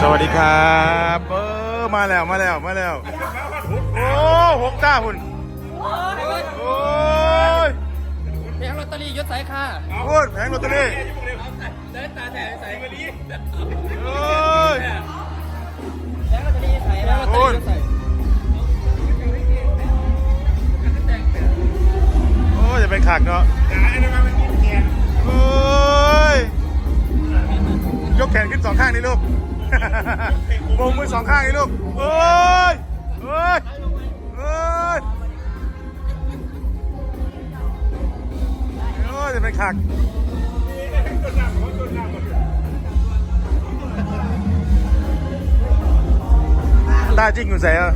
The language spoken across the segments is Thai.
สวัสดีครับเออมาแล้วมาแล้วมาแล้ว โอ้หกต้าหุ่นโอ้ยแผงลอตเตอรี่ยศสายค่าพูดแผงลอตเตอรี่เดินตาแถวใส่มาดีโอ้ยแผงลอตเตอรี่ใส่แผงลอตเตอรี่ยศใส่โอ้ยจะเป็นขากเนาะโอ้ยยกแขนขึ้นสองข้างนี่ลูก โบกมือสองข้างนี่ลูกโอ้ยโอ้ยโอ้ยโอ้ยจะเป็นขากตาจริงอยู่ใส่อะ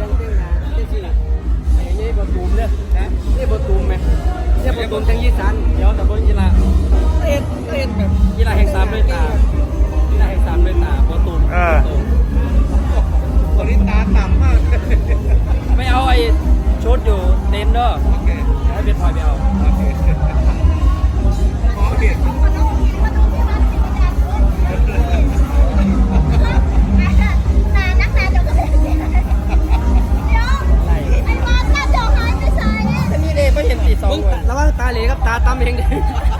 ยังตึ้งนะเจ๊สิล่ะไอ้นี่บตูมเนี่ยนะนี่บตูมไหมนี่บตูมจังยี่สันเดี๋ยวแต่บนยีรา เอ็ดเอ็ดแบบยีราแห่งสามด้วยตายีราแห่งสามด้วยตาบตูมเออคนนี้ตาต่ำมากไม่เอาไอ้ชุดอยู่เต็นท์เด้อโอเคให้เป็นพลอยไปเอาโอันนี้เลยไม่เห็นตีสองระวังตาเหลกับตาตำเองดิเอา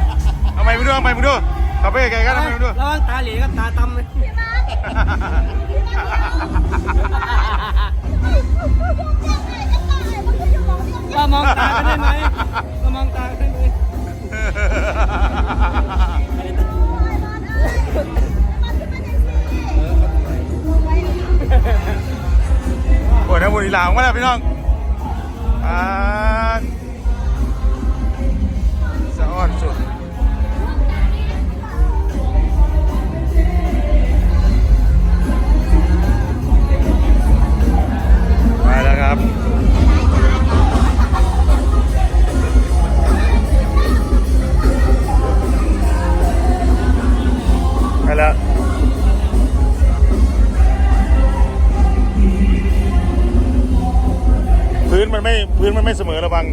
ไปมึงดูเอาไปมึงดูขับไปไกลๆกันเอาไปมึงดูระวังตาเหลกับตาตำเลยว่ามองตากันได้ไหมว่ามองตากันได้ไหมโอ้ยนะบุรีลาวมาแล้วพี่น้องอ่าสะอ้อนสุด แล้วพื้นมันไม่พื้นมันไม่เสมอระวัง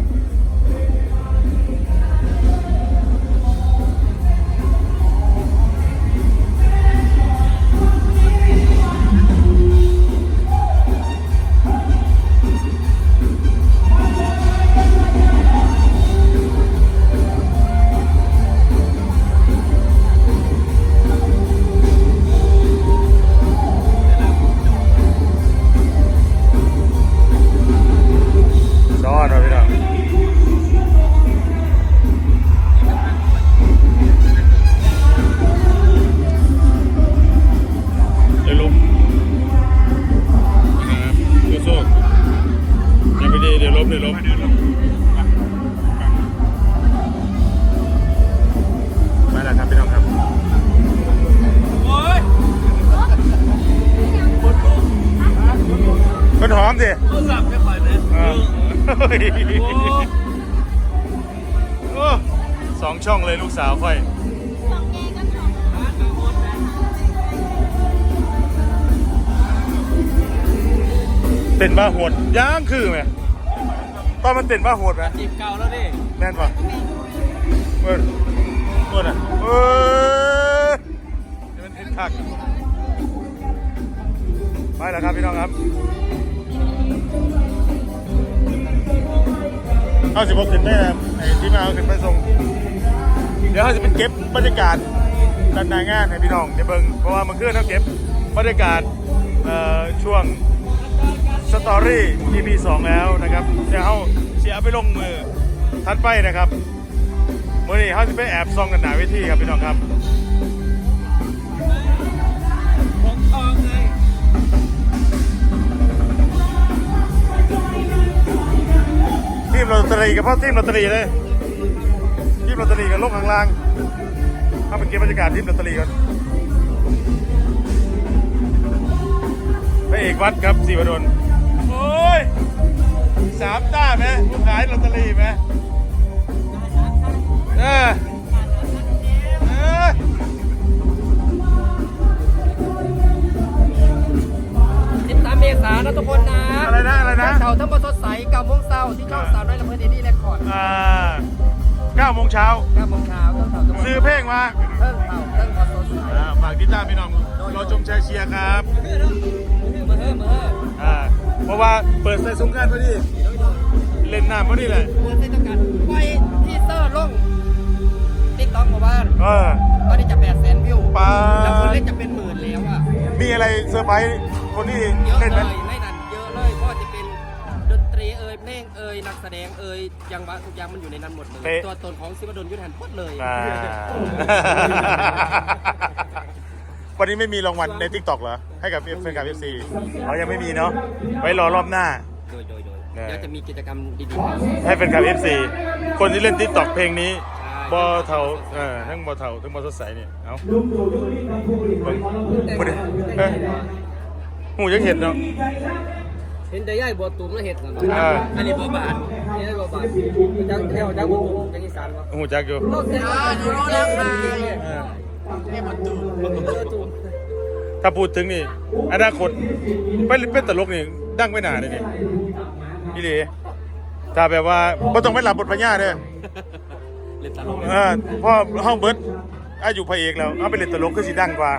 ไม่ดีเดี๋ยวล้มเดี๋ยวล้มาแล้วครับพี่น้องครับโอ้ยคนหอมสิเขาสับไม่ค่อยเลยเออเฮ้ยโอ้สองช่องเลยลูกสาวค่อยเต้นบ้าโหดย่างคือไหม ตอนมันเต้นบ้าโหดไหมจีบเก่าแล้วดิแม่นปะเปิดเปิดอะเออนี่มันทิศทักไปแล้วครับพี่น้องครับเอาสิบหกขึ้นแม่ไอ้ที่มาเอาขึ้นไปส่งเดี๋ยวเขาจะเป็นเก็บบรรยากาศด้านหน้างานให้พี่น้องเดี๋ยวเบิ่งเพราะว่ามันคือเขาเก็บบรรยากาศเอ่อช่วง สตอรี่ EP 2 แล้วนะครับเดี๋ยวเขาเสียไปลงมือทัดไปนะครับมื่อนี้เขาจะไปแอบซองกันหนาเวทีครับพี่น้องครับของทองไงทีมลอตเตอรี่กับพ่อทีมลอตเตอรี่เลยทีมลอตเตอรี่กับลงข้างล่างถ้าเป็นเกมบบรรยากาศทีมลอตเตอรี่ก่อนพระเอกวัดครับสีวดล อ้ยสามต้าไหมผู้ขายลอตเตอรี่ไหมเออเออ13เมษายนนะทุกคนนะอะไรนะอะไรนะเสาร์ทั้งหมดสดใสเก้าโมงเช้าที่ช่องสาวน้อยลำเพลินอินดี้เรคคอร์ดอ่า9โมงเช้าเก้าโมงเช้าต้องเสาร์ทั้งหมดซื้อเพลงมาเพิ่งเต่าเพิ่งขอโทษอ่าฝากติดตามพี่น้องรอชมแชร์เชียร์ครับมาเฮ้มาเฮ้อ่า เพราะว่าเปิดใส่สงกรารพอดี เล่นน้ำพอดีเลยเปิดให้ต้องการปล่อยที่เซอร์ลงติ๊กต็อกมาบ้านเออ ตอนนี้จะแปดแสนวิวปาแล้วคนเล่นจะเป็นหมื่นแล้วอะมีอะไรเซอร์ไพรส์คนที่เยอะเล่นเลไหมยไม่นั่นเยอะเลยเพราะว่าจะเป็นดนตรีเอ่ยเพลงเอ่ยนักแสดงเอ่ยยังวะทุกอย่างมันอยู่ในนั้นหมดเลยตัวตนของซิวดลยุทธหันหมดเลย อ่า วันนี้ไม่มีรางวัลในทิกตอกเหรอ ให้กับแฟนคลับเอฟซีเขายังไม่มีเนาะ ไว้รอรอบหน้า โดยโดยโดยเออเดี๋ยวจะมีกิจกรรมดีให้แฟนคลับเอฟซีคนที่เล่นทิกตอกเพลงนี้ใช่บอเทาเออทั้งบอเทาทั้งบอสดใสเนี่ย เอาเบิ่งบ่ได้เอ้ยหูยังเห็นเนาะๆเห็นได้ย่ายบัวตุ้มแล้วเห็ดนะเอออันนี้บัวบานอันนี้บัวบานจังแถวจังบัวตุ้มจังอีสานวะหูจักอยู่โลกเสียอยู่โลกแล้วค่ะเออบัวตุ้ม ถ้าพูดถึงนี่อนาคตไปเป็นตลกนี่ดังไม่นานเลยนี่พี่ดีถ้าแบบว่าบ่ต้องไปรับบทพญาเด้อเล่นตลกเออเพราะห้องเบิร์ดอายุพระเอกแล้วเอาไปเล่นตลกก็สิดังกว่า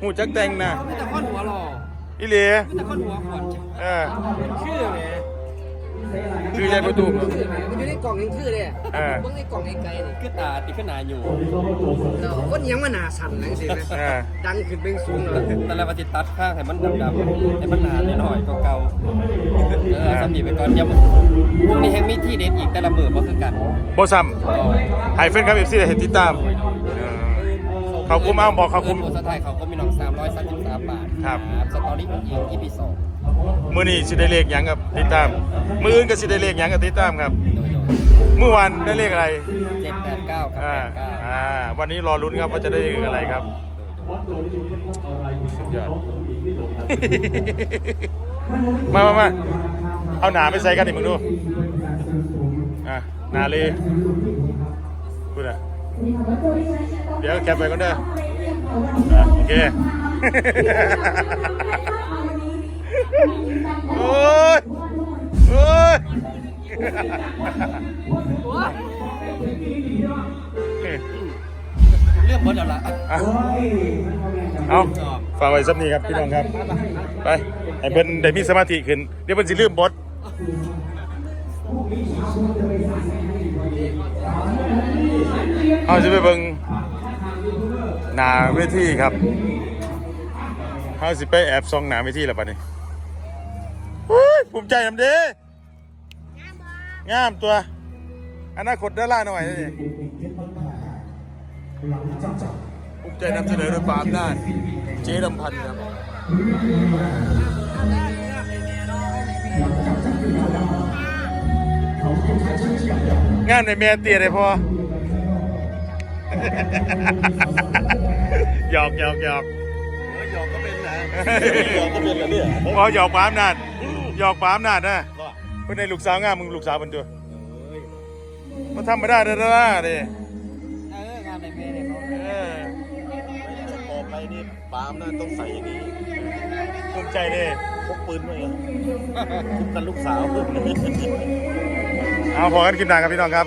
หูจักแต่งนะไม่แต่ข้อนหัวหล่ออีเหลีไม่แต่ข้อนหัวขวัญเออชื่อแหม คือยายประตูมชื่อแหมมันอยู่ในกล่องยังชื่อเลยเออ เบิ่งในกล่องไกลๆนี่คือตาติดขึ้นหนาอยู่คนยังมาหนาสั่นนั่นสินะเออ ดังขึ้นเบ่งสูงเลยแต่ละปฏิตัดข้างให้มันดำๆให้มันหนาหน่อยๆเก่าๆเออสำนีไปก่อนยังพรุ่งนี้แฮงมีที่เด็ดอีกแต่ละมือบ่คือกันบ่ซ้ำให้แฟนคลับเอฟซีได้เห็นติดตามเออ เขาคุมอ้างบอกเขาคุมเงินโอนสไตล์เขาก็มีน้อง333บาทครับ สตอรี่ของอีก EP สองมื้อนี้สิได้เลขหยังกับติดตาม มื้ออื่นก็สิได้เลขหยังกับติดตามครับ โดยเมื่อวานได้เลขอะไรๆ789กับอ่า89อ่าวันนี้รอลุ้นครับว่าจะได้เลขอะไรครับสุดยอด มามามาเอาหนาไปใส่กันดิมึงดูอะหนาเลยพูดอะ เดี๋ยวแคปไปก่อนเด้อโอเค โอ้ย โอ้ยเรื่องหมดแล้วล่ะอะเอาฝากไว้สักนี้ครับพี่น้องครับ ไปให้เพิ่นได้มีสมาธิขึ้น เดี๋ยวเพิ่นสิลืมบท เอาจะไปเบิ่งหน้าเวทีครับเฮาสิไปแอบส่องหน้าเวทีแล้วบัดนี้เฮ้ยภูมิใจนำเด้งามตัว อนาคตดาราหน่อยนี่ภูมิใจนำเสนอโดยปามด้านเจ๊ดำพันธ์ครับงานในแม่เตี้ยได้พอ หยอกหยอกหยอกหยอกก็เป็นนะหยอกก็เป็นแล้วเนี่ยพอหยอกปามนาดหยอกปามนาดนะเพื่อนในลูกสาวงามมึงลูกสาวมันตัวมาทำไม่ได้เด้อเด้อเด้เอองานในเมย์เนี่ยเขาเออต่อไปนี่ปาล์มน่าต้องใส่อย่างนี้ภูมิใจเด้พกปืนมาเหรอคุ้มกันลูกสาวเพื่อนเอาพอกันคลิปหน้าครับพี่น้องครับ